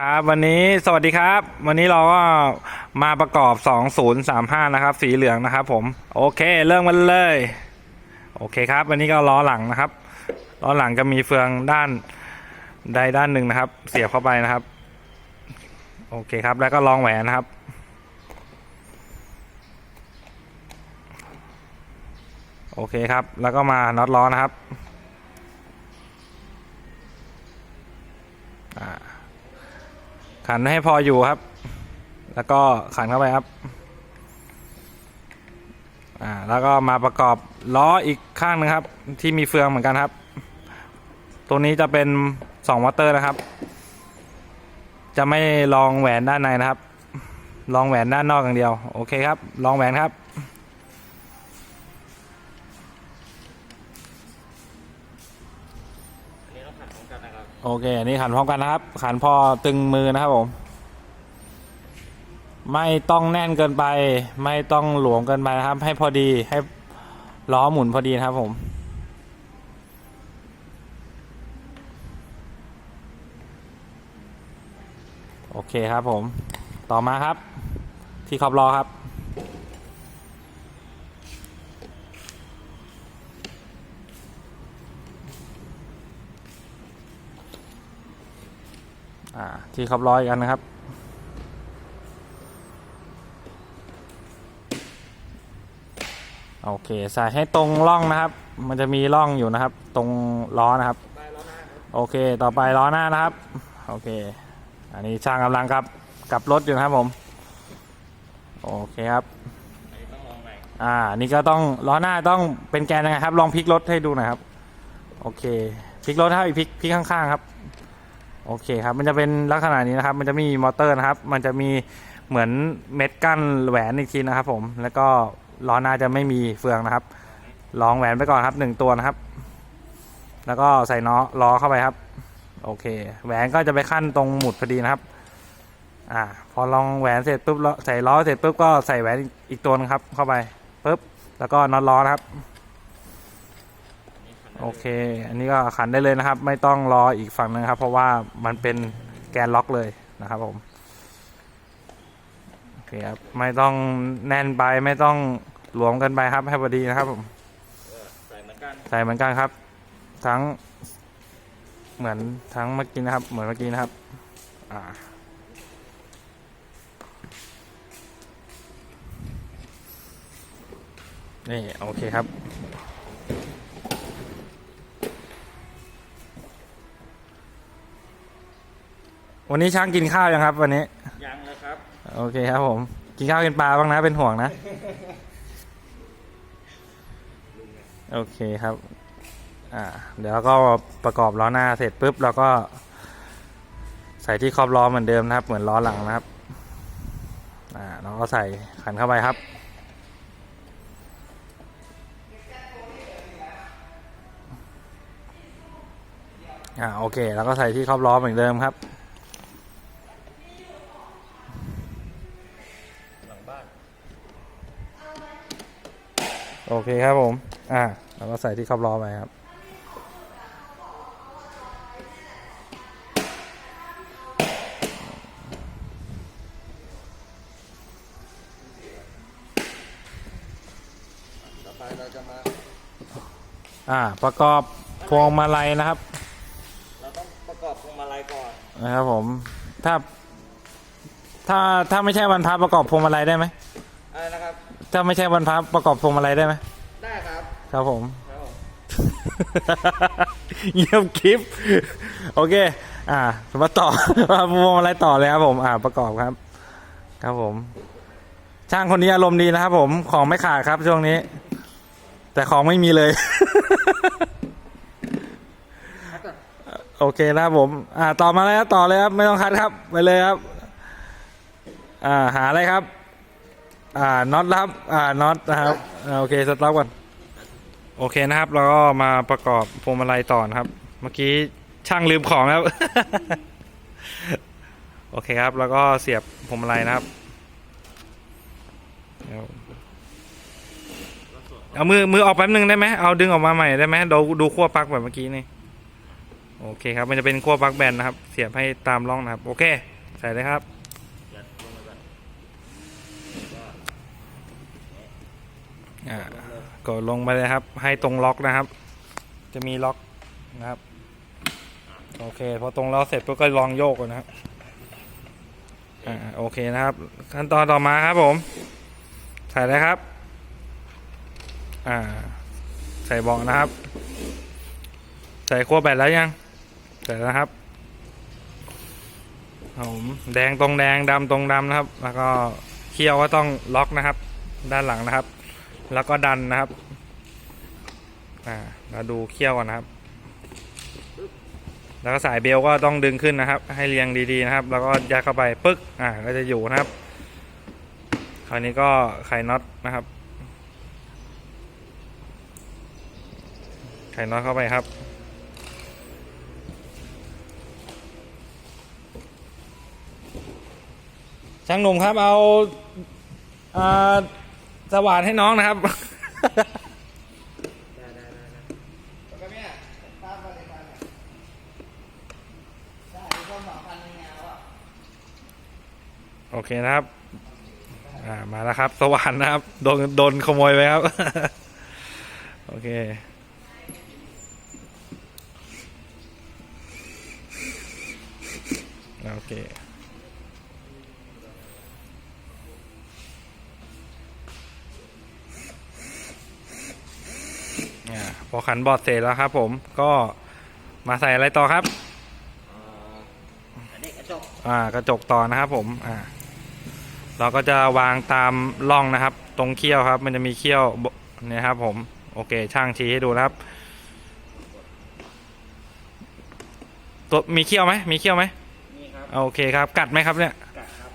ครับวันนี้สวัสดีครับ วันนี้เราก็มาประกอบ 2035 นะครับ สีเหลืองนะครับผม โอเค เริ่มกันเลย โอเคครับ วันนี้ก็ล้อหลังนะครับ ล้อหลังจะมีเฟืองด้านใดด้านหนึ่งนะครับ เสียบเข้าไปนะครับ โอเคครับ แล้วก็รองแหวนนะครับ โอเคครับ แล้วก็มาน็อตล้อนะครับอ่า ขันให้พออยู่ครับ แล้วก็ขันเข้าไปครับ อ่า แล้วก็มาประกอบล้ออีกข้างหนึงครับ ที่มีเฟืองเหมือนกันครับ ตัวนี้จะเป็น2มอเตอร์นะครับ จะไม่ลองแหวนด้านในนะครับ ลองแหวนด้านนอกอย่างเดียว โอเคครับ ลองแหวนครับ โอเคอันนี้ขันพร้อมกันนะครับ ขันพอตึงมือนะครับผม ไม่ต้องแน่นเกินไป ไม่ต้องหลวมเกินไปนะครับ ให้พอดีให้ล้อหมุนพอดีนะครับผมโอเคครับผม ต่อมาครับ ที่ขอบล้อครับ ที่ขอบล้ออีกอันนะครับ โอเคใส่ให้ตรงร่องนะครับ มันจะมีร่องอยู่นะครับ ตรงล้อนะครับ โอเคต่อไปล้อหน้านะครับ โอเค อันนี้ช่างกำลังครับกลับรถอยู่นะครับผม โอเคครับอ่านี่ก็ต้องล้อหน้าต้องเป็นแกนยังไงครับ ลองพลิกรถให้ดูหน่อยครับ โอเคพลิกรถครับอีกพลิกพลิกข้างๆครับ โอเคครับ มันจะเป็นลักษณะนี้นะครับ มันจะมีมอเตอร์นะครับ มันจะมีเหมือนเม็ดกั้นแหวนอีกทีนะครับ ผม แล้วก็ล้อหน้าจะไม่มีเฟืองนะครับ ลองแหวนไปก่อนครับหนึ่งตัวนะครับ แล้วก็ใส่เน้อล้อเข้าไปครับ โอเค แหวนก็จะไปขั้นตรงหมุดพอดีนะครับ อ่า พอลองแหวนเสร็จปุ๊บแล้วใส่ล้อเสร็จปุ๊บก็ใส่แหวนอีกตัวนึงครับ เข้าไปปุ๊บ แล้วก็น็อตล้อนะครับ โอเค อันนี้ก็ขันได้เลยนะครับ ไม่ต้องรออีกฝั่งนึงครับ เพราะว่ามันเป็นแกนล็อกเลยนะครับผมโอเคครับไม่ต้องแน่นไปไม่ต้องหลวมกันไปครับให้พอดีนะครับผมใส่เหมือนกันใส่เหมือนกันครับ ทั้ง เหมือนทั้งเมื่อกี้นะครับ เหมือนเมื่อกี้นะครับ อ่านี่โอเคครับ วันนี้ช้างกินข้าวยังครับ วันนี้ ยังเลยครับ โอเคครับผม กินข้าวกินปลาบ้างนะเป็นห่วงนะ โอเคครับ อ่า เดี๋ยวก็ประกอบล้อหน้าเสร็จปุ๊บเราก็ ใส่ที่ครอบล้อเหมือนเดิมนะครับ เหมือนล้อหลังนะครับ อ่าเราก็ใส่ขันเข้าไปครับอ่าโอเค แล้วก็ใส่ที่ครอบล้อเหมือนเดิมครับ บ้านโอเคครับผม อ่าแล้วก็ใส่ที่ครอบล้อไปครับ ต่อไปเราจะมา อ่า ประกอบพวงมาลัยนะครับ เราต้องประกอบพวงมาลัยก่อน นะครับผม ถ้า ถ้าถ้าไม่ใช่วันพับประกอบพวงมาลัยได้ไหมอะไรนะครับ ถ้าไม่ใช่วันพับประกอบพวงมาลัยได้ไหมได้ครับครับผม ครับผม เยี่ยมคลิป โอเค อ่ามาต่อ มาพวงมาลัยต่อเลยครับผม อ่า ประกอบครับ ครับผม ช่างคนนี้อารมณ์ดีนะครับผม ของไม่ขาดครับช่วงนี้ แต่ของไม่มีเลย โอเคนะครับผม อ่า ต่อมาเลยครับต่อเลยครับ ไม่ต้องคัดครับ ไปเลยครับ อ่าหาอะไรครับ อ่าน็อตครับอ่าน็อตนะครับอ่าโอเคสต็อปก่อนโอเคนะครับแล้วก็มาประกอบพวงมาลัยต่อนะครับ เมื่อกี้ช่างลืมของครับ โอเคครับ แล้วก็เสียบพวงมาลัยนะครับเอามือมือออกแป๊บนึงได้ไหมเอาดึงออกมาใหม่ได้ไหมดูดูขั้วปลั๊กแบบเมื่อกี้นี่โอเคครับ มันจะเป็นขั้วปลั๊กแบนนะครับ เสียบให้ตามร่องนะครับ โอเค ใส่เลยครับ ยัดลงไปก่อน อ่า กดลงไปเลยครับ ให้ตรงล็อกนะครับ จะมีล็อกนะครับ โอเค พอตรงล็อกเสร็จปุ๊บก็ลองโยกก่อนนะครับอ่าโอเคนะครับ ขั้นตอนต่อมาครับผม ใส่เลยครับ อ่า ใส่บาะนะครับ ใส่ขั้วแบตแล้วยัง ใส่แล้วครับครับผมแดงตรงแดงดำตรงดำนะครับ แล้วก็เคี่ยวก็ต้องล็อกนะครับ ด้านหลังนะครับ แล้วก็ดันนะครับ อ่าเราดูเคี่ยวก่อนนะครับ แล้วก็สายเบลก็ต้องดึงขึ้นนะครับ ให้เรียงดีๆนะครับ แล้วก็ยัดเข้าไปปึ๊ก อ่า ก็จะอยู่นะครับ คราวนี้ก็ไขน็อตนะครับ ไขน็อตเข้าไปครับช่างหนุ่มครับเอาอ่า สว่านให้น้องนะครับ โอเคนะครับ อ่า มาแล้วครับ สว่านนะครับ โดน โดนขโมยไปครับ โอเคโอเค อ่า พอขันบอร์ดเสร็จแล้วครับ ผมก็มาใส่อะไรต่อครับอันนี้กระจกอ่ากระจกต่อนะครับ ผมอ่าเราก็จะวางตามร่องนะครับ ตรงเขี้ยวครับ มันจะมีเขี้ยวบเนี่ยครับ ผมโอเค ช่างชี้ให้ดูนะครับตัวมีเขี้ยวไหมมีเขี้ยวไหมนี่ครับโอเคครับ กัดไหมครับเนี่ยกัดครับ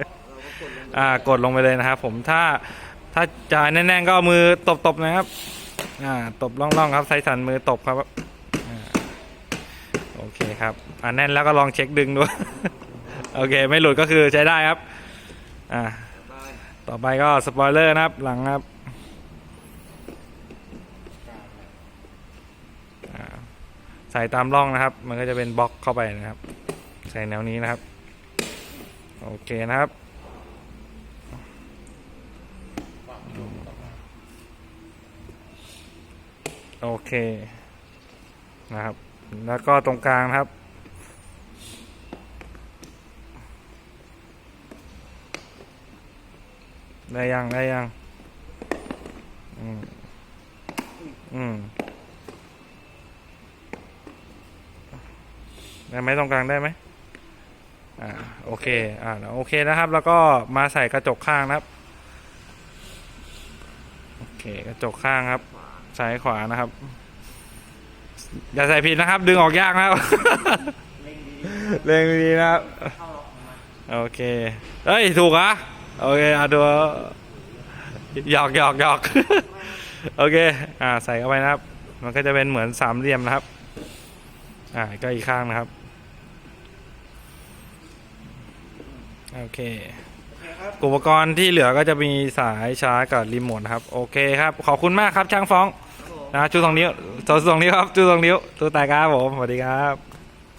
เราก็กดลงอ่ากดลงไปเลยนะครับ ผมถ้า ถ้าจะแน่นๆก็มือตบๆนะครับ อ่า ตบร่องๆครับใส่สันมือตบครับอโอเคครับ อ่าแน่นแล้วก็ลองเช็คดึงดูโอเค ไม่หลุดก็คือใช้ได้ครับ อ่า ต่อไปก็สปอยเลอร์นะครับ หลังครับใส่ตามร่องนะครับ มันก็จะเป็นบล็อกเข้าไปนะครับ ใส่แนวนี้นะครับ โอเคนะครับ โอเคนะครับ แล้วก็ตรงกลางครับ ได้ยังได้ยัง อืม อืม ได้ไหมตรงกลางได้ไหมอ่าโอเค อ่าโอเคนะครับ แล้วก็มาใส่กระจกข้างนะครับ โอเค กระจกข้างครับ ซ้ายขวานะครับ อย่าใส่ผิดนะครับ ดึงออกยากนะครับเล่งดีเร่งดีๆนะครับเข้าล็อกมาโอเค เฮ้ย ถูกเหรอะโอเคอะดูหยอกหยอกหยอกโอเค อ่า ใส่เข้าไปนะครับ มันก็จะเป็นเหมือนสามเหลี่ยมนะครับ อ่า ก็อีกข้างนะครับ โอเคโอเคครับอุปกรณ์ที่เหลือก็จะมีสายชาร์จกับรีโมทนะครับ โอเคครับ ขอบคุณมากครับช่างฟ้องครับผม นะชูสองนิ้วชูสองนิ้วครับชูสองนิ้วตูตายครับผมสวัสดีครับ